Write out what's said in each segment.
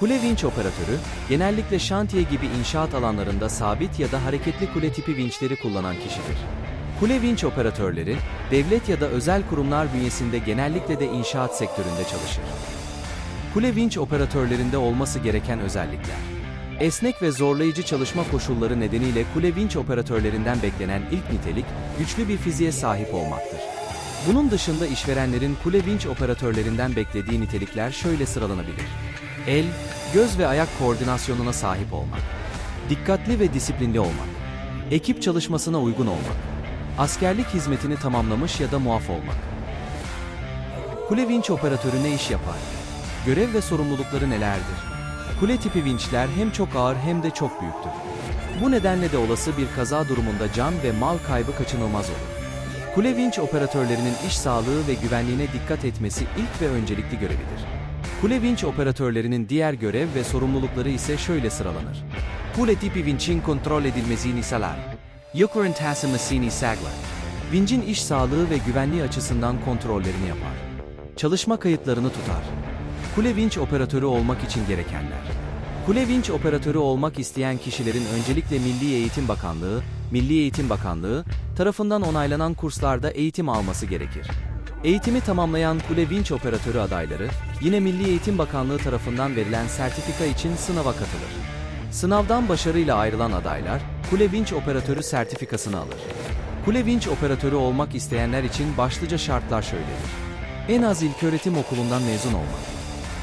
Kule vinç operatörü, genellikle şantiye gibi inşaat alanlarında sabit ya da hareketli kule tipi vinçleri kullanan kişidir. Kule vinç operatörleri, devlet ya da özel kurumlar bünyesinde genellikle de inşaat sektöründe çalışır. Kule vinç operatörlerinde olması gereken özellikler. Esnek ve zorlayıcı çalışma koşulları nedeniyle kule vinç operatörlerinden beklenen ilk nitelik, güçlü bir fiziğe sahip olmaktır. Bunun dışında işverenlerin kule vinç operatörlerinden beklediği nitelikler şöyle sıralanabilir. El, göz ve ayak koordinasyonuna sahip olmak. Dikkatli ve disiplinli olmak. Ekip çalışmasına uygun olmak. Askerlik hizmetini tamamlamış ya da muaf olmak. Kule vinç operatörü ne iş yapar? Görev ve sorumlulukları nelerdir? Kule tipi vinçler hem çok ağır hem de çok büyüktür. Bu nedenle de olası bir kaza durumunda can ve mal kaybı kaçınılmaz olur. Kule vinç operatörlerinin iş sağlığı ve güvenliğine dikkat etmesi ilk ve öncelikli görevidir. Kule vinç operatörlerinin diğer görev ve sorumlulukları ise şöyle sıralanır. Kule tipi vinçin kontrol edilmesini sağlar. Yukarın taşımasını sağlar. Vincin iş sağlığı ve güvenliği açısından kontrollerini yapar. Çalışma kayıtlarını tutar. Kule vinç operatörü olmak için gerekenler. Kule vinç operatörü olmak isteyen kişilerin öncelikle Milli Eğitim Bakanlığı, Milli Eğitim Bakanlığı tarafından onaylanan kurslarda eğitim alması gerekir. Eğitimi tamamlayan kule vinç operatörü adayları, yine Milli Eğitim Bakanlığı tarafından verilen sertifika için sınava katılır. Sınavdan başarıyla ayrılan adaylar, kule vinç operatörü sertifikasını alır. Kule vinç operatörü olmak isteyenler için başlıca şartlar şöyledir. En az ilköğretim okulundan mezun olmak.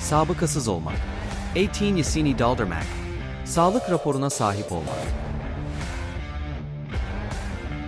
Sabıkasız olmak. 18 yaşını doldurmak. Sağlık raporuna sahip olmak.